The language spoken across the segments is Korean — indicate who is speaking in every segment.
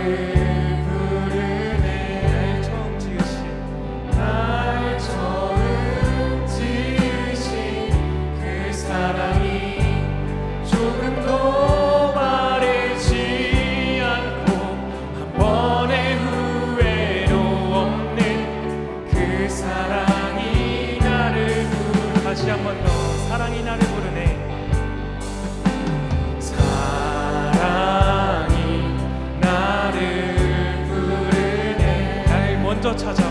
Speaker 1: Amen. 먼저 찾아.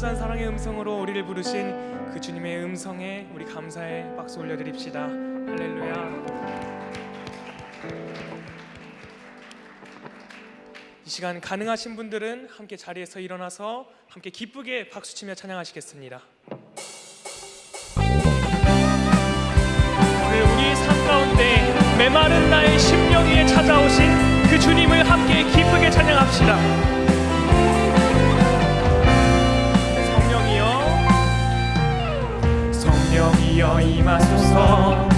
Speaker 2: 무수한 사랑의
Speaker 1: 음성으로 우리를
Speaker 2: 부르신 그 주님의 음성에 우리 감사의 박수 올려드립시다. 할렐루야. 이 시간 가능하신 분들은 함께 자리에서 일어나서 함께 기쁘게 박수치며 찬양하시겠습니다. 오늘 우리 삶 가운데 메마른 나의 심령 위에 찾아오신 그 주님을 함께 기쁘게 찬양합시다. 성령이여
Speaker 1: 임하소서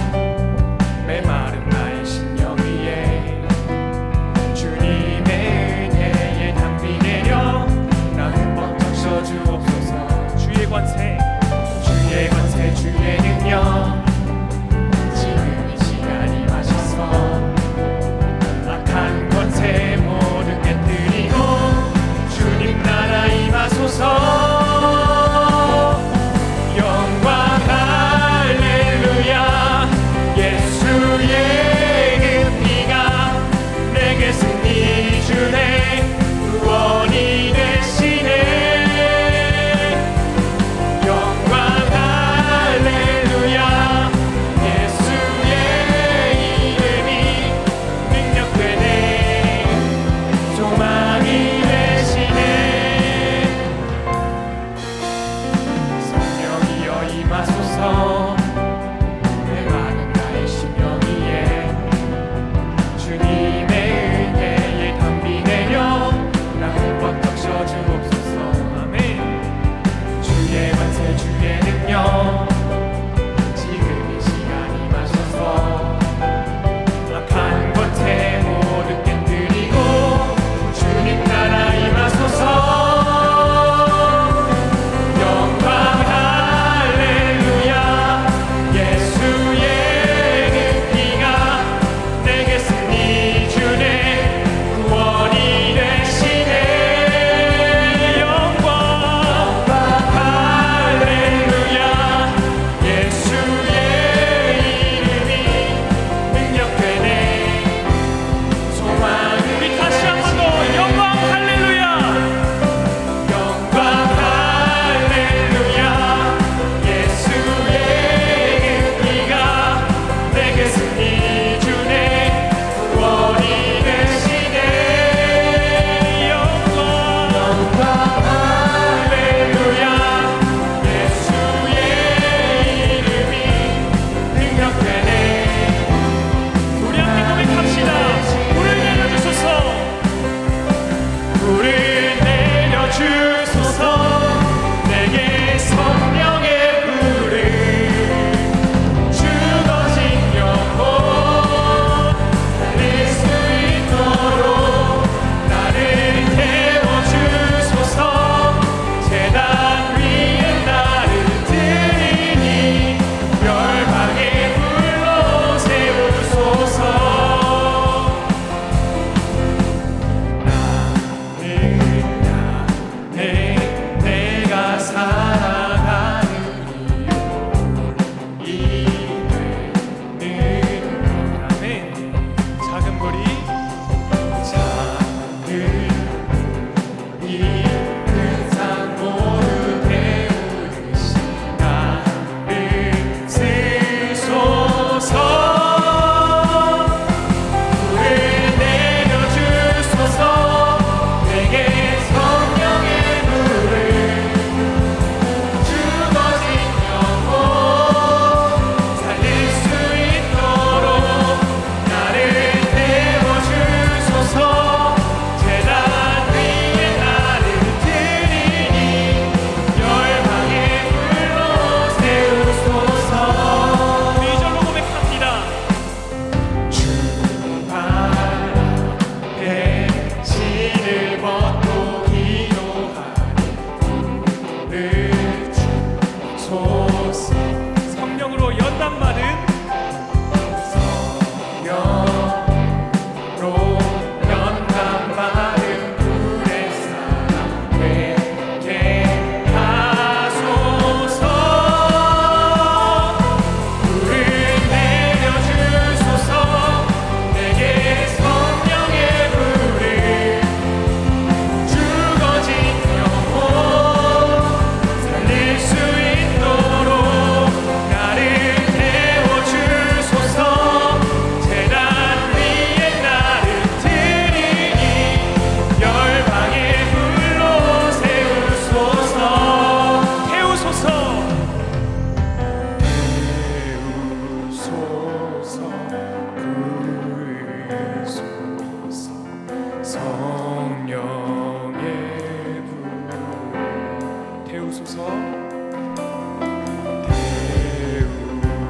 Speaker 1: 태우소서.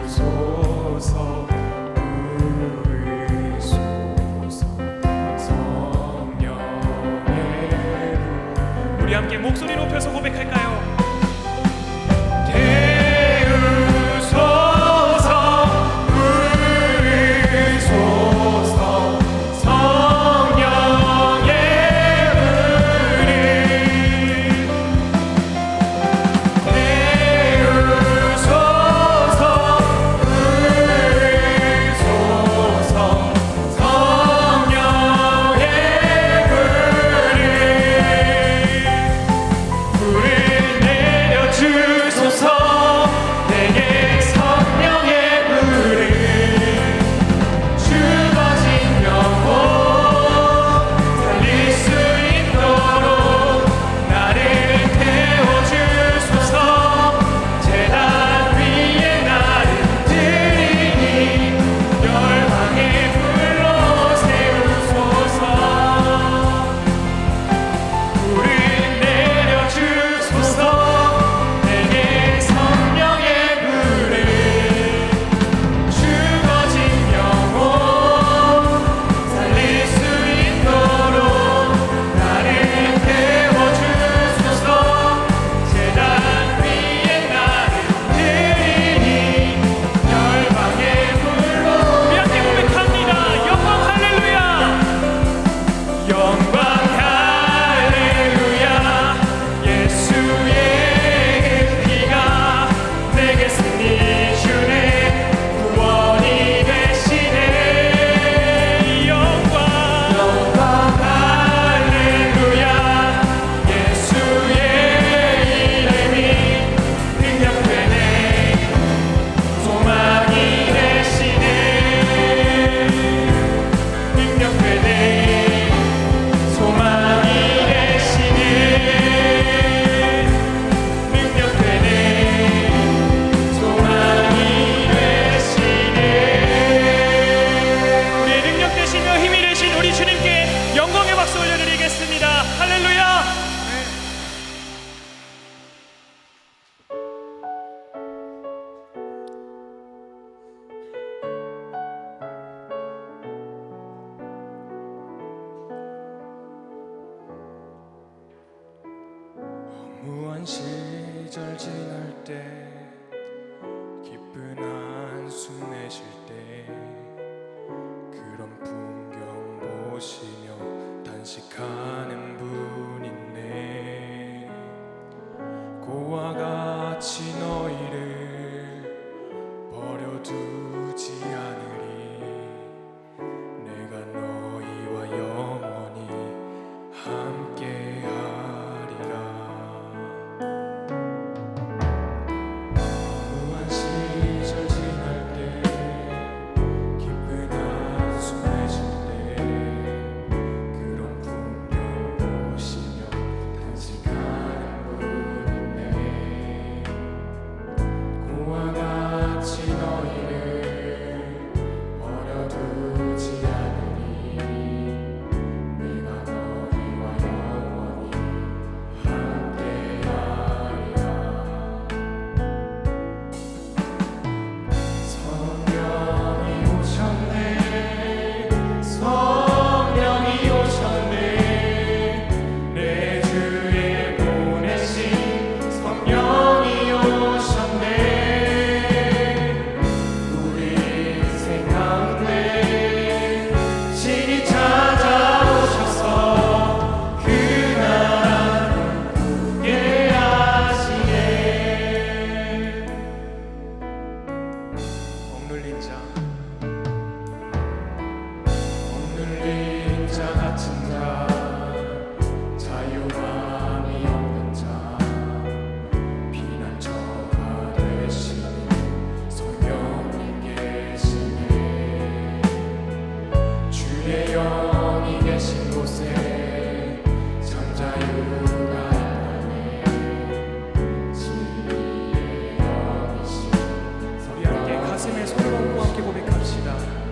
Speaker 1: 은혜소소서, 성령의 우리 함께 목소리 높여서 고백할까요? 시절 지날 때 말씀에 서로와 함께 고백합시다.